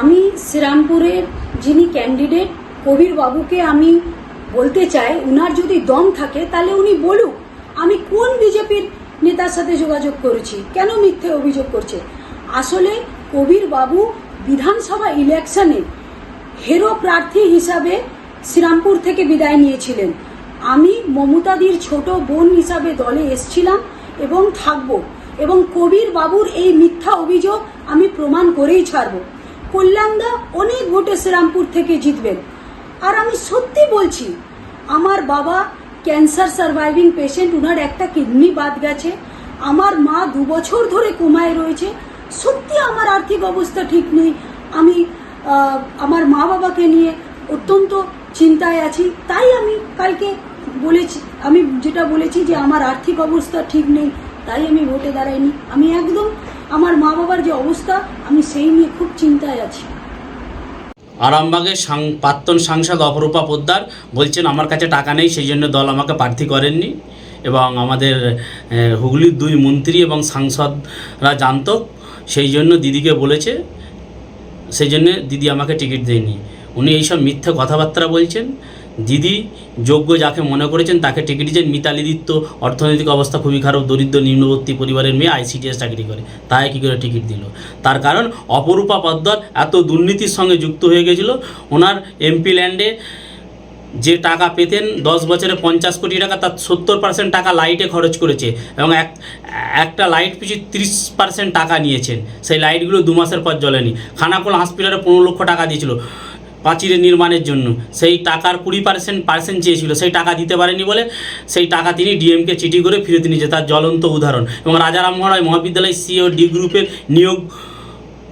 আমি শ্রীরামপুরের যিনি ক্যান্ডিডেট কবির বাবুকে আমি বলতে চাই, উনার যদি দম থাকে, তাহলে উনি বলুক, আমি কোন বিজেপির নেতার সাথে যোগাযোগ করেছি, কেন মিথ্যে অভিযোগ করছে? আসলে কবির বাবু বিধানসভা ইলেকশনে হেরো প্রার্থী হিসাবে শ্রীরামপুর থেকে বিদায় নিয়েছিলেন। আমি মমতাদির ছোট বোন হিসাবে দলে এসছিলাম এবং থাকব এবং কবির বাবুর এই মিথ্যা অভিযোগ আমি প্রমাণ করেই ছাড়ব। কল্যাণদা অনেক ভোটে শ্রীরামপুর থেকে জিতবেন। আর আমি সত্যি বলছি, আমার বাবা ক্যান্সার সার্ভাইভিং পেশেন্ট, উনার একটা কিডনি বাদ গেছে। আমার মা দু বছর ধরে কোমায় রয়েছে। সত্যি আমার আর্থিক অবস্থা ঠিক নেই। আমি আমার মা বাবাকে নিয়ে অত্যন্ত চিন্তায় আছি। তাই আমি কালকে বলেছি, আমি যেটা বলেছি যে আমার আর্থিক অবস্থা ঠিক নেই, তাই আমি ভোটে দাঁড়াইনি। আমি একদম আমার মা বাবার যে অবস্থা, আমি সেই নিয়ে খুব চিন্তায় আছি। আরামবাগের প্রাক্তন সাংসদ অপরূপা পোদ্দার বলছেন, আমার কাছে টাকা নেই, সেই জন্য দল আমাকে প্রার্থী করেননি। এবং আমাদের হুগলির দুই মন্ত্রী এবং সাংসদরা জানত, সেই জন্য দিদিকে বলেছে, সেই জন্য দিদি আমাকে টিকিট দেয়নি। উনি এইসব মিথ্যে কথাবার্তা বলছেন। দিদি যোগ্য যাকে মনে করেছেন তাকে টিকিট দিয়েছেন। মিতালি দিত্য অর্থনৈতিক অবস্থা খুবই খারাপ, দরিদ্র, নিম্নবর্তী পরিবারের মেয়ে আইসিটিএস চাকরি করে। তাই কী করে টিকিট দিল? তার কারণ অপরূপা পদ্মার এত দুর্নীতির সঙ্গে যুক্ত হয়ে গেছিল। ওনার এমপি ল্যান্ডে যে টাকা পেতেন, দশ বছরে পঞ্চাশ কোটি টাকা, তার সত্তর পার্সেন্ট টাকা লাইটে খরচ করেছে এবং এক, একটা লাইট পিছু তিরিশ পার্সেন্ট টাকা নিয়েছেন। সেই লাইটগুলো দু মাসের পর জ্বলেনি। খানাকুল হসপিটালে পনেরো লক্ষ টাকা দিয়েছিল। পাঁচিরের নির্মাণের জন্য। সেই টাকার কুড়ি পার্সেন্ট পার্সেন্ট চেয়েছিল, সেই টাকা দিতে পারেনি বলে সেই টাকা তিনি ডিএমকে চিঠি করে ফিরত নিয়েছে, তার জ্বলন্ত উদাহরণ। এবং রাজারাম রায় মহাবিদ্যালয় সিও ডি গ্রুপের নিয়োগ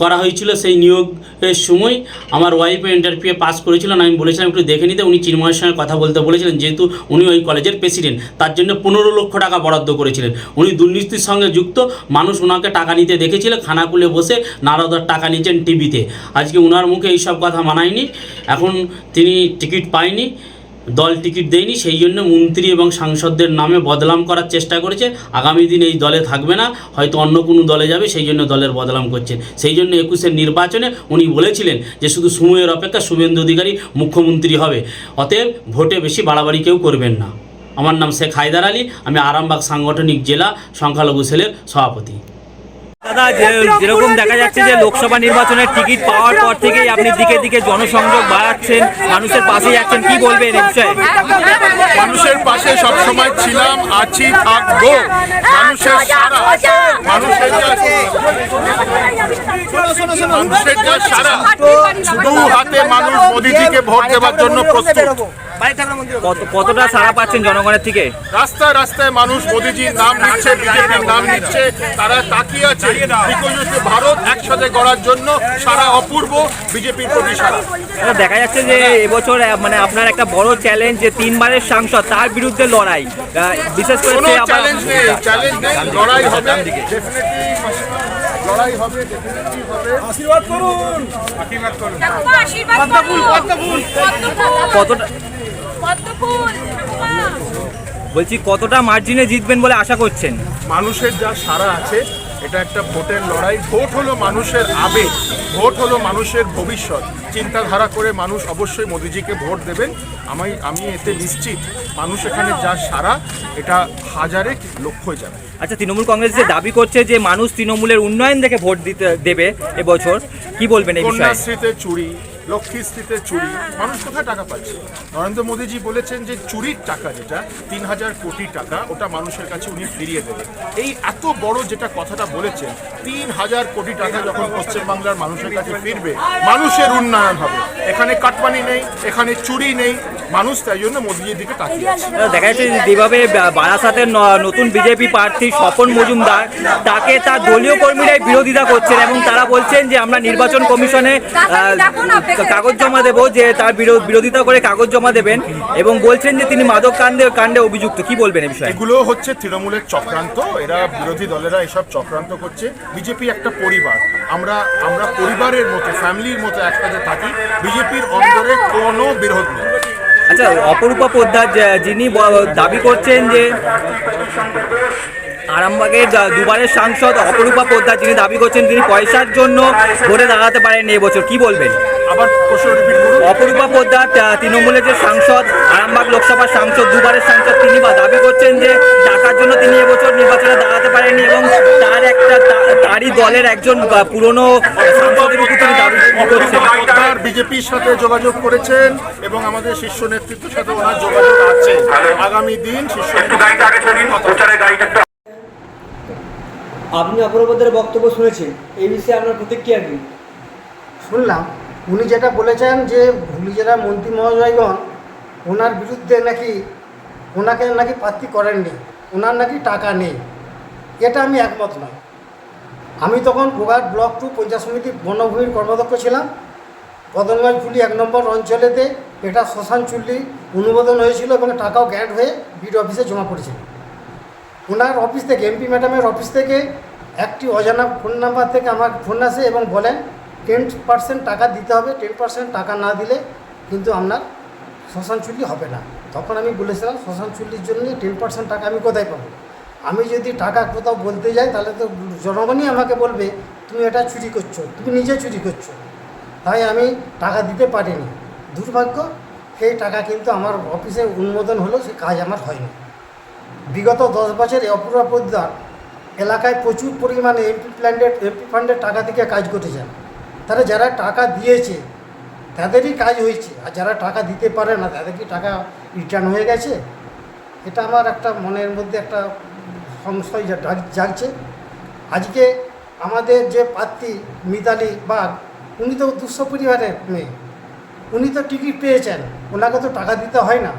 করা হয়েছিল সেই নিয়োগের সময়। আমার ওয়াইফও ইন্টারভিউ পাস করেছিলেন। আমি বলেছিলাম, একটু দেখে নিতে। উনি চিন্ময়ের সঙ্গে কথা বলতে বলেছিলেন, যেহেতু উনি ওই কলেজের প্রেসিডেন্ট তার জন্য পনেরো লক্ষ টাকা বরাদ্দ করেছিলেন। উনি দুর্নীতির সঙ্গে যুক্ত, মানুষ ওনাকে টাকা নিতে দেখেছিল, খানাকুলে বসে নারদার টাকা নিয়েছেন টিভিতে। আজকে ওনার মুখে এইসব কথা মানায়নি। এখন তিনি টিকিট পায়নি। দল টিকিট দেয়নি, সেই জন্য মন্ত্রী এবং সাংসদদের নামে বদলাম করার চেষ্টা করেছে। আগামী দিন এই দলে থাকবে না, হয়তো অন্য কোনো দলে যাবে, সেই জন্য দলের বদলাম করছেন সেই জন্য একুশের নির্বাচনে উনি বলেছিলেন যে শুধু সময়ের অপেক্ষা শুভেন্দু অধিকারী মুখ্যমন্ত্রী হবে, অতএব ভোটে বেশি বাড়াবাড়ি কেউ করবেন না। আমার নাম শেখ হায়দার আলী, আমি আরামবাগ সাংগঠনিক জেলা সংখ্যালঘু সেলের সভাপতি। দাদা যেরকম দেখা যাচ্ছে যে লোকসভা নির্বাচনের টিকিট পাওয়ার পর থেকেই আপনি দিকে দিকে জনসংযোগ বাড়াচ্ছেন মানুষের পাশে যাচ্ছেন কি বলবেন বিষয়ে? মানুষের পাশে সবসময় ছিলাম আছি থাকব। মানুষের সারা মানুষের মানুষের যা সারা দু হাতে মানুষ মোদিজিকে ভোট দেওয়ার জন্য প্রস্তুত। কতটা সাড়া পাচ্ছেন জনগণের থেকে? রাস্তায় রাস্তায় মানুষ মোদিজির নাম নিচ্ছে বিজেপির নাম নিচ্ছে তারা তাকিয়ে আছে। ভারত একসাথে গড়ার জন্য সারা অপূর্ব বিজেপির প্রতি সারা দেখা যাচ্ছে যে এবছর মানে আপনার একটা বড় চ্যালেঞ্জ যে তিনবারের সাংসদ তার বিরুদ্ধে লড়াই। বিশেষ করে কোনো সে আবার- চ্যালেঞ্জ নেই চ্যালেঞ্জ নেই লড়াই হবে লড়াই হবে definitely হবে। আশীর্বাদ করুন। ঠাকুমা আশীর্বাদ করুন পদ্মফুল কতটা পদ্মফুল বলছি কতটা মার্জিনে জিতবেন বলে আশা করছেন? মানুষের যা সারা আছে এটা একটা ভোটের লড়াই। ভোট হলো মানুষের আবেগ ভোট হলো মানুষের ভবিষ্যৎ। চিন্তাধারা করে মানুষ অবশ্যই মোদিজিকে ভোট দেবেন। আমি আমি এতে নিশ্চিত মানুষ এখানে যা সারা এটা হাজারে লক্ষ্যই যাবে। আচ্ছা তৃণমূল কংগ্রেস যে দাবি করছে যে মানুষ তৃণমূলের উন্নয়ন দেখে ভোট দিতে দেবে এবছর কি বলবেন এই বিষয়ে? কন্যাশ্রীতে চুরি লক্ষ্মীশ্রীতে চুরি। মানুষ কোথায় টাকা পাচ্ছে? নরেন্দ্র মোদীজি বলেছেন যে চুরির টাকা যেটা, তিন হাজার কোটি টাকা, ওটা মানুষের কাছে উনি ফিরিয়ে দেবেন এই এত বড় যেটা কথাটা বলেছেন, তিন হাজার কোটি টাকা যখন পশ্চিমবাংলার মানুষের কাছে ফিরবে, মানুষের উন্নয়ন হবে। এখানে কাটমানি নেই, এখানে চুরি নেই মানুষ তাই জন্য মোদীজির দিকে তাকিয়ে দেখা যাচ্ছে যেভাবে বারাসাতের নতুন বিজেপি প্রার্থী স্বপন মজুমদার তাকে তার দলীয় কর্মীরাই বিরোধিতা করছেন এবং তারা বলছেন যে আমরা নির্বাচন কমিশনে কাগজ জমা দেব যে তার বিরোধিতা করে কাগজ জমা দেবেন এবং বলছেন যে তিনি মাদক কাণ্ডে কাণ্ডে অভিযুক্ত। কি বলবেন এই বিষয়ে? এগুলো হচ্ছে তৃণমূলের চক্রান্ত এরা বিরোধী দলেরা এসব চক্রান্ত করছে। বিজেপি একটা পরিবার আমরা আমরা পরিবারের মতো ফ্যামিলির মতো একসাথে থাকি বিজেপির অন্তরে কোনো বিরোধ নেই। আচ্ছা অপরূপা পোদ্দার যিনি দাবি করছেন যে আরামবাগের দুবারের সাংসদ অপরূপা পোদ্দার যিনি দাবি করছেন তিনি পয়সার জন্য ভোটে দাঁড়াতে পারেননি এবছর। কি বলবেন? আবার প্রশ্ন রিপিট করুন। অপরূপা পোদ্দার তৃণমূলের যে সাংসদ আরামবাগ লোকসভার সাংসদ দুবারের সাংসদ তিনি বা দাবি করছেন যে টাকার জন্য তিনি এবছর নির্বাচনে দাঁড়াতে পারেননি এবং তার একটা তারই দলের একজন পুরনো সাংসদের উপর তিনি দাবি করছেন। বিজেপির সাথে যোগাযোগ করেছেন এবং আমাদের শীর্ষ নেতৃত্বের সাথে ওনার যোগাযোগ আছে। আগামী দিন শীর্ষ। আপনি অপরাপদের বক্তব্য শুনেছেন। এই বিষয়ে আপনার প্রতিক্রিয়া কী? শুনলাম। উনি যেটা বলেছেন যে হুগলি জেলার মন্ত্রী মহোদয়গণ, ওনার বিরুদ্ধে নাকি, ওনাকে নাকি প্রার্থী করেননি। ওনার নাকি টাকা নেই। এটা আমি একমত নয় আমি তখন গোঘাট ব্লক টু পঞ্চায়েত সমিতি বনভূমির কর্মদক্ষ ছিলাম। কদমগঞ্জ ফুলি এক নম্বর অঞ্চলেতে এটা শ্মশান চুল্লি অনুমোদন হয়েছিল এবং টাকাও গ্যান্ট হয়ে বিড অফিসে জমা পড়েছিল। ওনার অফিস থেকে এমপি ম্যাডামের অফিস থেকে, একটি অজানা ফোন নাম্বার থেকে আমার ফোন আসে এবং বলেন টেন পার্সেন্ট টাকা দিতে হবে টেন পার্সেন্ট টাকা না দিলে কিন্তু আপনার শ্মশান চুল্লি হবে না। তখন আমি বলেছিলাম, শ্মশান চুল্লির জন্য টেন পার্সেন্ট টাকা আমি কোথায় পাবো? আমি যদি টাকা কোথাও বলতে যাই, তাহলে তো জনগণই আমাকে বলবে, তুমি এটা চুরি করছ, তুমি নিজে চুরি করছ। তাই আমি টাকা দিতে পারিনি। দুর্ভাগ্য, সেই টাকা কিন্তু আমার অফিসে অনুমোদন হলো, সে কাজ আমার হয়নি। বিগত দশ বছরে অপূর্ব পোদ্দার এলাকায় প্রচুর পরিমাণে এমপি প্ল্যান্ডের এমপি ফান্ডের টাকা থেকে কাজ করেছেন তাহলে যারা টাকা দিয়েছে, তাদেরই কাজ হয়েছে। আর যারা টাকা দিতে পারে না, তাদের কি টাকা রিটার্ন হয়ে গেছে? এটা আমার একটা মনের মধ্যে একটা সংশয় জাগছে। আজকে আমাদের যে প্রার্থী মিতালি বাগ, উনি তো দুঃস্থ পরিবারের মেয়ে। উনি তো টিকিট পেয়েছেন, ওনাকে তো টাকা দিতে হয় না।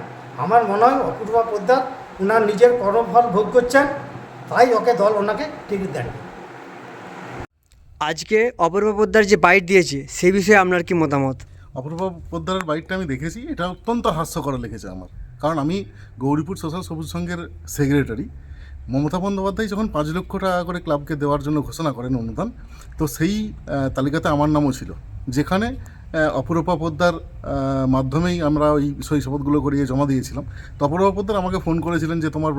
আমার মনে হয় অপূর্বা পোদ্দার ওনার নিজের কর্মফল ভোগ করছেন তাই ওকে দল ওনাকে টিকিট দেন। আজকে অপূর্ব পোদ্দার যে বাইট দিয়েছে সেই বিষয়ে আপনার কি মতামত? অপূর্ব পোদ্দারের বাইকটা আমি দেখেছি এটা অত্যন্ত হাস্যকর লেগেছে আমার। কারণ আমি গৌরীপুর সোশ্যাল সবুজ সংঘের সেক্রেটারি মমতা বন্দ্যোপাধ্যায় যখন পাঁচ লক্ষ টাকা করে ক্লাবকে দেওয়ার জন্য ঘোষণা করেন অনুদান তো সেই তালিকাতে আমার নামও ছিল। যেখানে অপরূপা পোদ্দার মাধ্যমেই আমরা ওই সই শপথগুলো করিয়ে জমা দিয়েছিলাম। তো অপরূপা পোদ্দার আমাকে ফোন করেছিলেন যে তোমার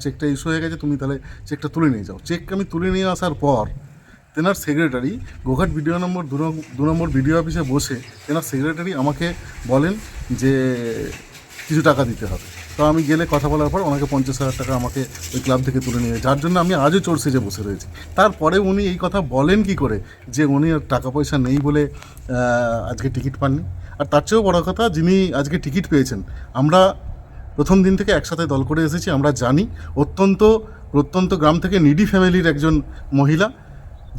চেকটা ইস্যু হয়ে গেছে, তুমি তাহলে চেকটা তুলে নিয়ে যাও। চেক আমি তুলে নিয়ে আসার পর তেনার সেক্রেটারি গোঘাট বিডিও নম্বর দু নম- দু নম্বর বিডিও অফিসে বসে তেনার সেক্রেটারি আমাকে বলেন যে কিছু টাকা দিতে হবে। তো আমি গেলে কথা বলার পর ওনাকে পঞ্চাশ হাজার টাকা আমাকে ওই ক্লাব থেকে তুলে নিয়ে যার জন্য আমি আজও চোর সেজে বসে রয়েছি। তারপরে উনি এই কথা বলেন কি করে? যে উনি টাকা পয়সা নেই বলে আজকে টিকিট পাননি। আর তার চেয়েও বড় কথা, যিনি আজকে টিকিট পেয়েছেন, আমরা প্রথম দিন থেকে একসাথে দল করে এসেছি, আমরা জানি। অত্যন্ত, প্রত্যন্ত গ্রাম থেকে নিডি ফ্যামিলির একজন মহিলা,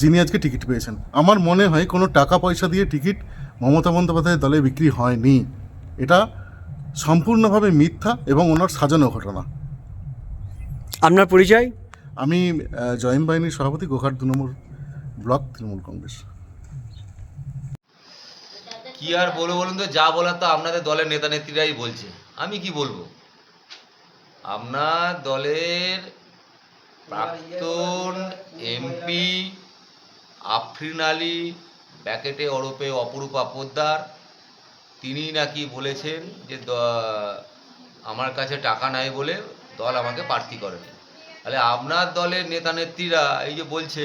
যিনি আজকে টিকিট পেয়েছেন। আমার মনে হয় কোনো টাকা পয়সা দিয়ে টিকিট মমতা বন্দ্যোপাধ্যায়ের দলে বিক্রি হয়নি। এটা সম্পূর্ণভাবে মিথ্যা এবং ওনার সাজানো ঘটনা। আপনার পরিচয়? আমি জয়েন বাহিনীর সভাপতি গোঘাট দু নম্বর ব্লক তৃণমূল কংগ্রেস। কি আর বলব বলুন তো যা বলার তো আপনাদের দলের নেতা নেত্রীরাই বলছে। আমি কি বলব? আপনার দলের প্রাক্তন এমপি আফরিন আলী ব্যাকেটে ওরপে অপরূপা পোদ্দার তিনি নাকি বলেছেন যে আমার কাছে টাকা নাই বলে দল আমাকে প্রার্থী করেনি। তাহলে আপনার দলের নেতা নেত্রীরা এই যে বলছে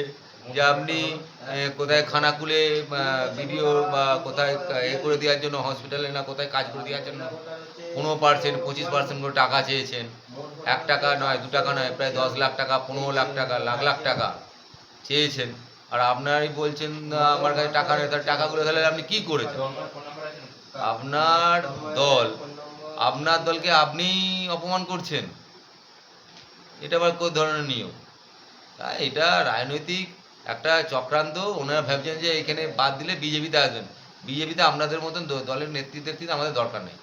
যে আপনি কোথায় খানাকুলে ভিডিও বা কোথায় এ করে দেওয়ার জন্য হসপিটালে না কোথায় কাজ করে দেওয়ার জন্য পনেরো পার্সেন্ট, পঁচিশ পার্সেন্ট করে টাকা চেয়েছেন। এক টাকা নয়, দু টাকা নয়, প্রায় দশ লাখ টাকা, পনেরো লাখ টাকা, লাখ লাখ টাকা চেয়েছেন। আর আপনারই বলছেন আমার কাছে টাকা নেই, তাহলে টাকাগুলো তাহলে আপনি কী করেছেন? আপনার দল। আপনার দলকে আপনি অপমান করছেন। এটা আবার কোন ধরনের নিয়ম? তাই এটা রাজনৈতিক একটা চক্রান্ত। ওনারা ভাবছেন যে এখানে বাদ দিলে বিজেপিতে আসবেন। বিজেপিতে আপনাদের মতন দলের নেতৃত্বের থেকে আমাদের দরকার নেই।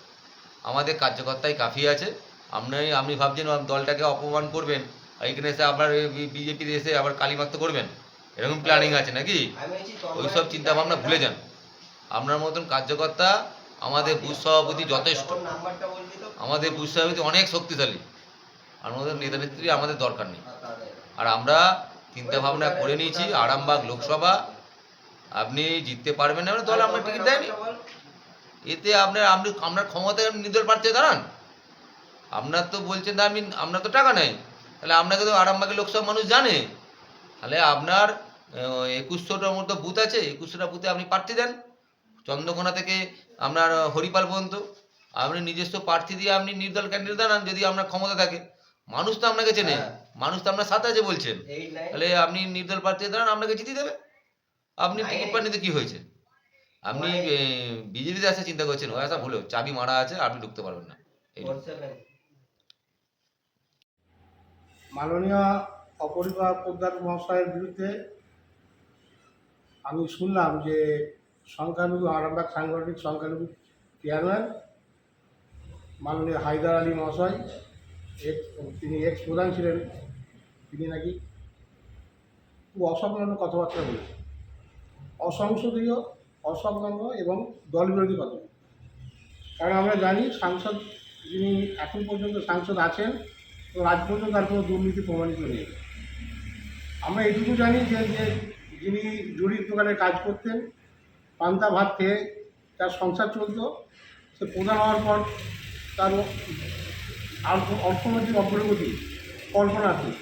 আমাদের কার্যকর্তাই কাফি আছে। আপনি আপনি ভাবছেন দলটাকে অপমান করবেন? এখানে এসে আবার বিজেপিতে এসে আবার কালিমাক্ত করবেন? এরকম প্ল্যানিং আছে নাকি? ওইসব চিন্তা ভাবনা ভুলে যান। আপনার মতন কার্যকর্তা আমাদের বুথ সভাপতি যথেষ্ট। আমাদের বুথ সভাপতি অনেক শক্তিশালী। আর আমাদের নেতা নেত্রী আমাদের দরকার নেই। আর আমরা চিন্তা ভাবনা করে নিয়েছি, আরামবাগ লোকসভা। আপনি জিততে পারবেন না দল আপনার টিকিট দেয়নি। এতে আপনার, আপনি, আপনার ক্ষমতায় নির্দল প্রার্থী দাঁড়ান। আপনার তো বলছেন আমি, আপনার তো টাকা নেই। তাহলে আপনাকে তো আরামবাগের লোকসভা মানুষ জানে। তাহলে আপনার একুশশোটার মতো বুথ আছে, একুশশোটা বুথে আপনি প্রার্থী দেন। চন্দ্রকোনা থেকে আপনার হরিপাল পর্যন্ত। আপনি নিজস্ব প্রার্থী দিয়ে আপনি নির্দল ক্যান্ডিডেট দাঁড়ান যদি আপনার ক্ষমতা থাকে। মানুষ তো আপনাকে চেনে মানুষ তো আপনার সাথে আছে বলছেন। তাহলে আপনি নির্দল প্রার্থী দাঁড়ান আপনাকে জিতিয়ে দেবে। আপনি টিকিট পাননি কি হয়েছে? আপনি বিজেপিতে আসতে চিন্তা করছেন ও আসা ভুলেও। চাবি মারা আছে আপনি ঢুকতে পারবেন না। মাননীয় অপরিবা পোদ্দার মহাশয়ের বিরুদ্ধে আমি শুনলাম যে সংখ্যালঘু, আরামবাগ সাংগঠনিক সংখ্যালঘু চেয়ারম্যান মাননীয় হায়দার আলী মহাশয় এক্স তিনি এক্স প্রধান ছিলেন, তিনি নাকি খুব অসংলগ্ন কথাবার্তা বলেছেন। অসংসদীয় অসংলগ্ন এবং দলবিরোধী কথা। কারণ আমরা জানি সাংসদ, যিনি এখন পর্যন্ত সাংসদ আছেন, তো আজ পর্যন্ত তার কোনো দুর্নীতি প্রমাণিত নেই। আমরা এটুকু জানি যে যিনি জুড়ির দোকানে কাজ করতেন পান্তা ভাত খেয়ে তার সংসার চলতো, সে প্রধান হওয়ার পর তার অর্থ- অর্থনৈতিক অগ্রগতি কল্পনাতীত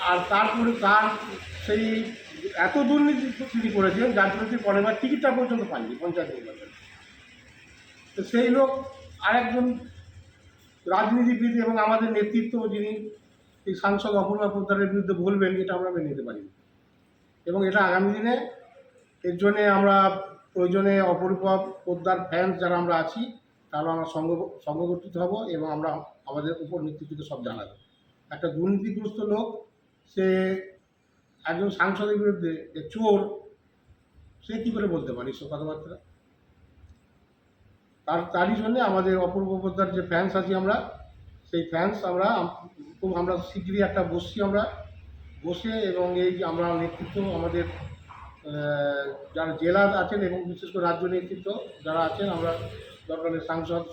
আর তারপরে তার সেই এত দুর্নীতি তিনি করেছেন, যার জন্য তিনি পরের বার টিকিটটা পর্যন্ত পাননি, পঞ্চায়েত নির্বাচনে। তো সেই লোক আরেকজন রাজনীতিবিদ এবং আমাদের নেতৃত্ব যিনি, এই সাংসদ অপূর্বা পোদ্দারের বিরুদ্ধে বলবেন, এটা আমরা মেনে নিতে পারি এবং এটা আগামী দিনে এর জন্যে আমরা প্রয়োজনে অপরূপা পোদ্দার ফ্যান্স যারা আমরা আছি তারা আমরা সঙ্গ সংগঠিত হব এবং আমরা আমাদের উপর নেতৃত্বকে সব জানাব। একটা দুর্নীতিগ্রস্ত লোক, সে একজন সাংসদের বিরুদ্ধে যে চোর, সে কী করে বলতে পারে সব কথাবার্তা? তার, তারই জন্যে আমাদের অপূর্ব পোদ্দার যে ফ্যান্স আছি আমরা, সেই ফ্যান্স আমরা, আম- খুব আমরা শীঘ্রই একটা বসছি আমরা। বসে এবং এই আমরা নেতৃত্ব আমাদের যারা জেলা আছেন এবং বিশেষ করে রাজ্য নেতৃত্ব যারা আছেন আমরা দরকারের সাংসদ